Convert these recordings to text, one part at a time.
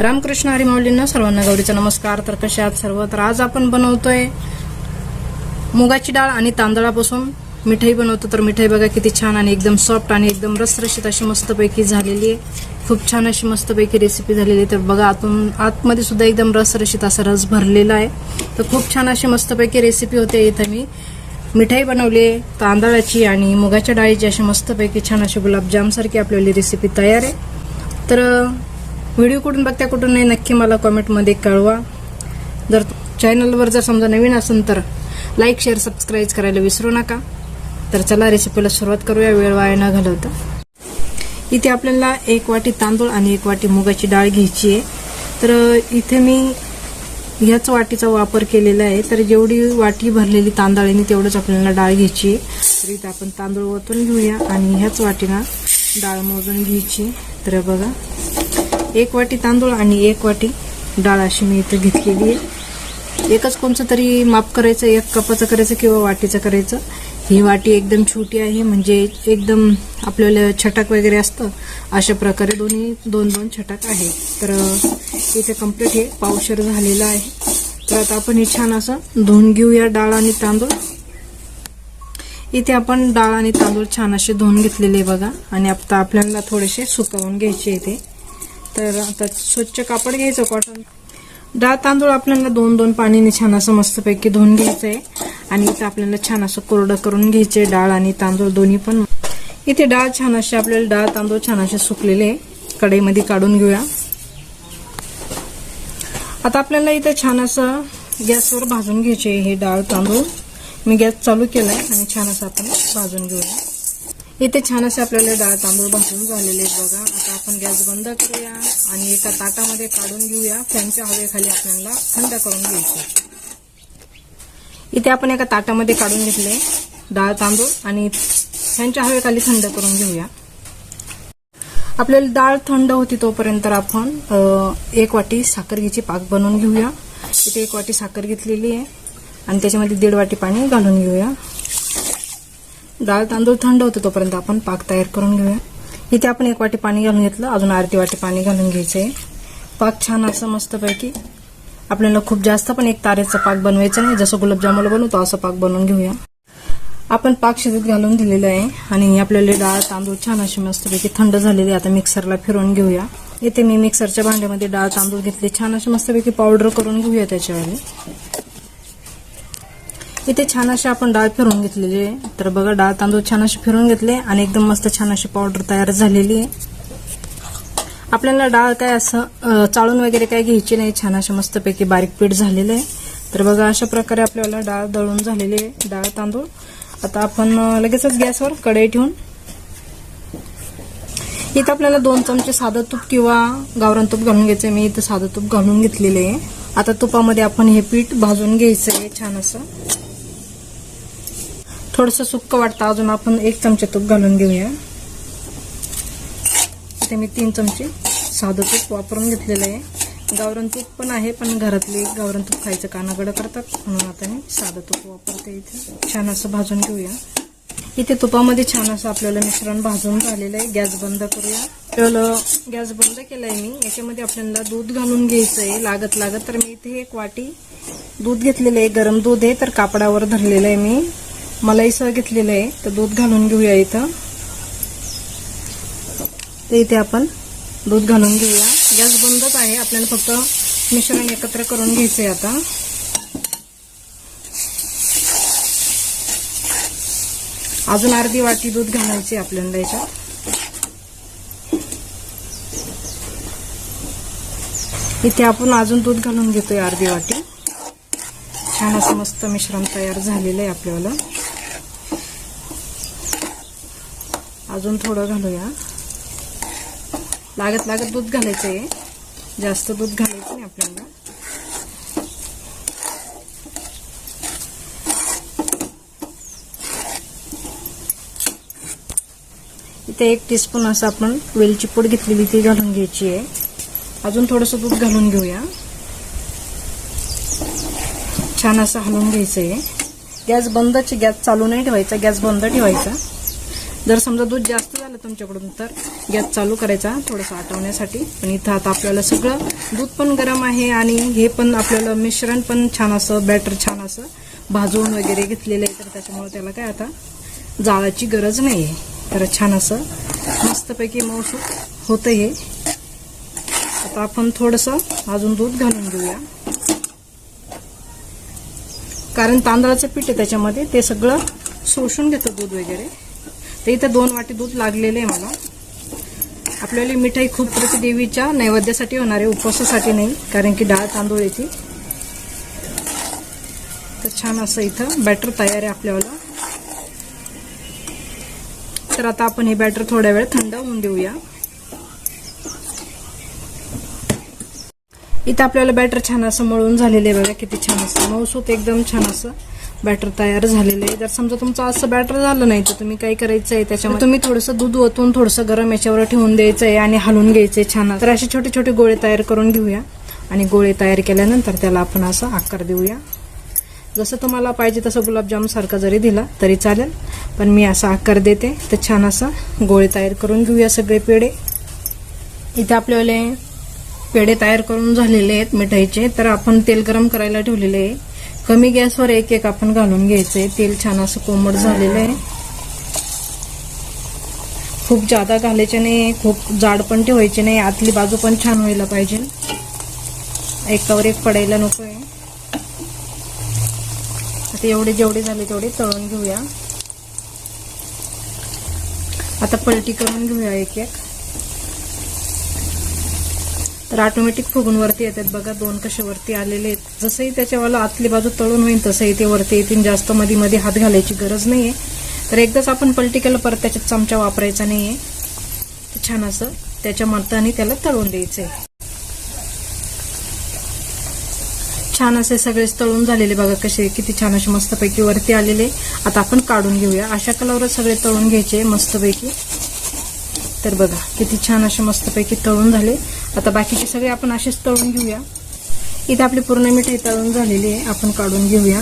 रामकृष्ण हरिमावलींना सर्वांना गौरीचा नमस्कार. तर कशा आहात सर्व? तर आज आपण बनवतोय मुगाची डाळ आणि तांदळापासून मिठाई बनवतो. तर मिठाई बघा किती छान आणि एकदम सॉफ्ट आणि एकदम रसरशीत अशी मस्तपैकी झालेली आहे. खूप छान अशी मस्तपैकी रेसिपी झालेली आहे. तर बघा आतून आतमध्ये सुद्धा एकदम रसरशीत असा रस भरलेला आहे. तर खूप छान अशी मस्तपैकी रेसिपी होते. इथं मी मिठाई बनवली आहे तांदळाची आणि मुगाच्या डाळीची अशी मस्तपैकी छान अशी गुलाबजामसारखी आपल्याला रेसिपी तयार आहे. तर व्हिडिओ कुठून बघता कुठून नाही नक्की मला कॉमेंटमध्ये कळवा. जर चॅनलवर जर समजा नवीन असेल तर लाईक शेअर सबस्क्राईब करायला विसरू नका. तर चला रेसिपीला सुरुवात करूया वेळ वाया न घालवता. इथे आपल्याला एक वाटी तांदूळ आणि एक वाटी मुगाची डाळ घ्यायची आहे. तर इथे मी ह्याच वाटीचा वापर केलेला आहे. तर जेवढी वाटी भरलेली तांदळाने तेवढंच आपल्याला डाळ घ्यायची आहे. तर इथे आपण तांदूळ ओतून घेऊया आणि ह्याच वाटीला डाळ मोजून घ्यायची. तर बघा. एक वाटी तांदूळ आणि एक वाटी डाळ अशी मी इथं घेतलेली आहे. एकच कोणचं तरी माप करायचं एक कपाचं करायचं किंवा वाटीचं करायचं. ही वाटी एकदम छोटी आहे म्हणजे एकदम आपल्याला छटाक वगैरे असतं अशा प्रकारे दोन्ही दोन दोन छटाक आहे. तर इथे कंप्लीट हे पावशर झालेलं आहे. तर आता आपण हे छान असं धुवून घेऊया डाळ आणि तांदूळ. इथे आपण डाळ आणि तांदूळ छान असे धुवून घेतलेले बघा. आणि आता आपल्याला थोडेसे सुकवून घ्यायचे इथे तर आता स्वच्छ कापड घ्यायचं कॉटन डाळ तांदूळ आपल्याला दोन दोन पाण्याने छान असं मस्तपैकी धुवून घ्यायचं आहे आणि इथं आपल्याला छान असं कोरडं करून घ्यायचे डाळ आणि तांदूळ दोन्ही पण. इथे डाळ छान असे आपल्याला डाळ तांदूळ छान असे सुकलेले कढईमध्ये काढून घेऊया. आता आपल्याला इथं छान असं गॅसवर भाजून घ्यायचे हे डाळ तांदूळ. मी गॅस चालू केलाय आणि छान असं आपण भाजून घेऊया. इथे छान असे आपल्याला डाळ तांदूळ भाजून झालेले आहेत बघा. आता आपण गॅस बंद करूया आणि एका ताटामध्ये काढून घेऊया. फॅनच्या हवेखाली आपल्याला थंड करून घ्यायचे इथे आपण एका ताटामध्ये काढून घेतले डाळ तांदूळ आणि फॅनच्या हवेखाली थंड करून घेऊया. आपल्याला डाळ थंड होती तोपर्यंत आपण एक वाटी साखर घ्यायची पाक बनवून घेऊया. इथे एक वाटी साखर घेतलेली आहे. आणि त्याच्यामध्ये दीड वाटी पाणी घालून घेऊया. डाळ तांदूळ थंड होतो तोपर्यंत आपण पाक तयार करून घेऊया. इथे आपण एक वाटी पाणी घालून घेतलं. अजून अर्धी वाटी पाणी घालून घ्यायचंय. पाक छान असं मस्तपैकी. आपल्याला खूप जास्त पण एक तारेचा पाक बनवायचा नाही. जसं गुलाबजामुला बनवतो असं पाक बनवून घेऊया. आपण पाक शिजत घालून दिलेलं आहे. आणि आपल्याला डाळ तांदूळ छान अशी मस्तपैकी थंड झालेली आहे. आता मिक्सरला फिरवून घेऊया. इथे मी मिक्सरच्या भांड्यामध्ये डाळ तांदूळ घेतले. छान अशी मस्तपैकी पावडर करून घेऊया त्याच्यावर इथे छान असे आपण डाळ फिरून घेतलेली आहे. तर बघा डाळ तांदूळ छान असे फिरून घेतले आणि एकदम मस्त छान अशी पावडर तयार झालेली आहे. आपल्याला डाळ काय असं चाळून वगैरे काय घ्यायची नाही. छान अशा मस्तपैकी बारीक पीठ झालेलं आहे. तर बघा अशा प्रकारे आपल्याला डाळ दळून झालेली आहे. डाळ तांदूळ. आता आपण लगेचच गॅसवर कढई ठेवून इथं आपल्याला दोन चमचे साधं तूप किंवा गावरान तूप घालून घ्यायचं मी इथं साधं तूप घालून घेतलेलं आहे. आता तुपामध्ये आपण हे पीठ भाजून घ्यायचं आहे छान असं. थोडस सुक्क वाटतं. अजून आपण एक चमचे तूप घालून घेऊया. इथे मी तीन चमचे साधं तूप वापरून घेतलेलं आहे. गावरण तूप पण आहे पण घरातले गावरण तूप खायचं कानागडं करतात. म्हणून आता मी साधं तूप वापरते इथे. छान असं भाजून घेऊया. इथे तुपामध्ये छान असं आपल्याला मिश्रण भाजून झालेलं आहे. गॅस बंद करूया. आपल्याला गॅस बंद केलाय मी. याच्यामध्ये आपल्याला दूध घालून घ्यायचं आहे लागत लागत तर मी इथे एक वाटी दूध घेतलेलं आहे. गरम दूध आहे तर कापडावर धरलेलं आहे मी. मलाईसह घेतलेलं आहे. तर दूध घालून घेऊया इथं. तर इथे आपण दूध घालून घेऊया. गॅस बंदच आहे. आपल्याला फक्त मिश्रण एकत्र करून घ्यायचंय आता. अजून अर्धी वाटी दूध घालायची आपल्याला याच्यात. इथे आपण अजून दूध घालून घेतोय अर्धी वाटी. छान असं मस्त मिश्रण तयार झालेलं आहे आपल्याला. अजून थोडं घालूया. लागत लागत दूध घालायचं आहे जास्त दूध घालायचं नाही आपल्याला. इथे एक टीस्पून असं आपण वेलची पूड घेतलेली ती घालून घ्यायची आहे. अजून थोडंसं दूध घालून घेऊया. छान असं हलवून घ्यायचं आहे गॅस बंदच गॅस चालू नाही ठेवायचा गॅस बंद ठेवायचा. जर समजा दूध जास्त झालं तुमच्याकडून तर गॅस चालू करायचा थोडंसं आटवण्यासाठी. पण इथं आता आपल्याला सगळं दूध पण गरम आहे आणि हे पण आपल्याला मिश्रण पण छान असं बॅटर छान असं भाजून वगैरे घेतलेलं आहे तर त्याच्यामुळे त्याला काय आता जाळाची गरज नाही आहे तर छान असं मस्तपैकी मौसूक होतं हे. आता आपण थोडंसं अजून दूध घालून घेऊया. कारण तांदळाचं पीठ आहे त्याच्यामध्ये ते सगळं शोषून घेतं दूध वगैरे. तर इथं दोन वाटी दूध लागलेले आहे मला. आपल्याला मिठाई खूप प्रति देवीच्या नैवेद्यासाठी होणार आहे उपवासासाठी नाही कारण की डाळ तांदूळ येते तर छान असं इथं बॅटर तयार आहे आपल्याला. तर आता आपण हे बॅटर थोड्या वेळ थंड होऊन देऊया. इथं आपल्याला बॅटर छान असं मळून झालेलं आहे बघा किती छान असं. मऊसूत एकदम छान असं. बॅटर तयार झालेलं आहे. जर समजा तुमचं असं बॅटर झालं नाही तर तुम्ही काय करायचं आहे त्याच्यामध्ये तुम्ही थोडंसं दूध ओतून थोडंसं गरम याच्यावर ठेवून द्यायचं आहे आणि हलवून घ्यायचं आहे छान तर असे छोटे छोटे गोळे तयार करून घेऊया. आणि गोळे तयार केल्यानंतर त्याला आपण असा आकार देऊया. जसं तुम्हाला पाहिजे तसं गुलाबजामसारखा जरी दिला तरी चालेल पण मी असा आकार देते. तर छान असा गोळे तयार करून घेऊया सगळे पेढे. इथे आपल्याला पेढे तयार करून झालेले आहेत मिठाईचे. तर आपण तेल गरम करायला ठेवलेले आहे. कमी गॅसवर एक एक आपण घालून घ्यायचंय तेल छान असं कोमट झालेलं आहे. खूप जादा घालायचे नाही. खूप जाड पण ठेवायचे नाही. आतली बाजू पण छान व्हायला पाहिजे. एकावर एक पडायला नको आहे आता एवढे जेवढे झाले तेवढे तळून घेऊया. आता पलटी करून घेऊया एक एक. तर ऑटोमॅटिक फुगून वरती येतात बघा दोन कसे वरती आलेले आहेत. जसंही त्याच्यावाला आतली बाजू तळून होईल तसंही ते वरती येतील. जास्त मध्ये मध्ये हात घालायची गरज नाहीये. तर एकदाच आपण पलटी केलं परत त्याच्यात चमचा वापरायचा नाही आहे छान असं त्याच्या मताने त्याला तळून द्यायचं आहे छान असे सगळे तळून झालेले बघा कसे किती छान असे मस्तपैकी वरती आलेले. आता आपण काढून घेऊया. अशा कलरच सगळे तळून घ्यायचे मस्तपैकी. तर बघा किती छान असे मस्तपैकी तळून झाले. आता बाकीचे सगळे आपण असेच तळून घेऊया. इथे आपली पूर्ण मिठाई तळून झालेली आहे आपण काढून घेऊया.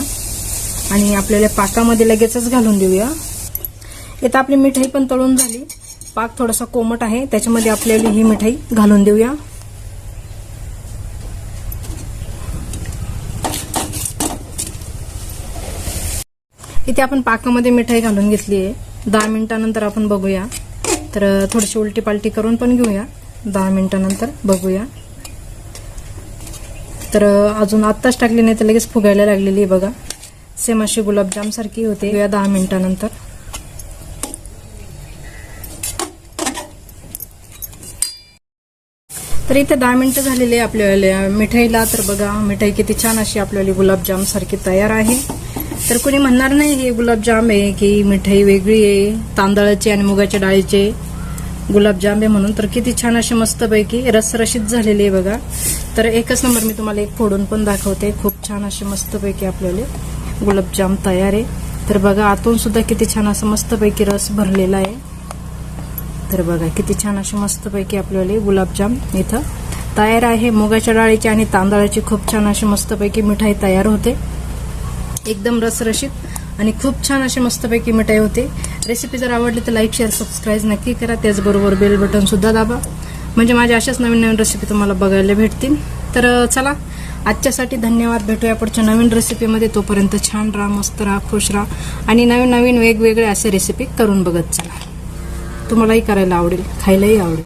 आणि आपल्याला पाकामध्ये लगेचच घालून देऊया. इथं आपली मिठाई पण तळून झाली. पाक थोडासा कोमट आहे त्याच्यामध्ये आपल्याला ही मिठाई घालून देऊया. इथे आपण पाकामध्ये मिठाई घालून घेतली आहे. दहा मिनिटानंतर आपण बघूया. तर थोडीशी उलटी पालटी करून पण घेऊया. दहा मिनटानंतर बघूया. तर अजून आत्ताच टाकली नाही तर लगेच फुगायला लागलेली आहे बघा. सेम अशी गुलाबजामसारखी होते. या दहा मिनटानंतर. तर इथे दहा मिनटं झालेली आहे आपल्याला मिठाईला तर बघा मिठाई किती छान अशी आपल्याला गुलाबजामसारखी तयार आहे. तर कोणी म्हणणार नाही हे गुलाबजाम आहे की मिठाई वेगळी आहे तांदळाची आणि मुगाच्या डाळीचे गुलाबजाम आहे म्हणून. तर किती छान असे मस्तपैकी रसरशीत झालेली आहे बघा. तर एकच नंबर मी तुम्हाला एक फोडून पण दाखवते. खूप छान असे मस्तपैकी आपल्याला गुलाबजाम तयार आहे. तर बघा आतून सुद्धा किती छान असं मस्तपैकी रस भरलेला आहे. तर बघा किती छान असे मस्तपैकी आपल्याला गुलाबजाम इथं तयार आहे. मुगाच्या डाळीची आणि तांदळाची खूप छान अशी मस्तपैकी मिठाई तयार होते. एकदम रसरशीत आणि खूप छान अशी मस्तपैकी मिठाई होते. रेसिपी जर आवडली तर लाईक शेअर सबस्क्राईब नक्की करा. त्याचबरोबर बेल बटन सुद्धा दाबा. म्हणजे माझ्या अशाच नवीन नवीन रेसिपी तुम्हाला बघायला भेटतील. तर चला आजच्यासाठी धन्यवाद. भेटूया पुढच्या नवीन रेसिपीमध्ये तोपर्यंत छान राहा मस्त राहा खुश राहा. आणि नवीन नवीन वेगवेगळे असे रेसिपी करून बघत चला. तुम्हालाही करायला आवडेल खायलाही आवडेल.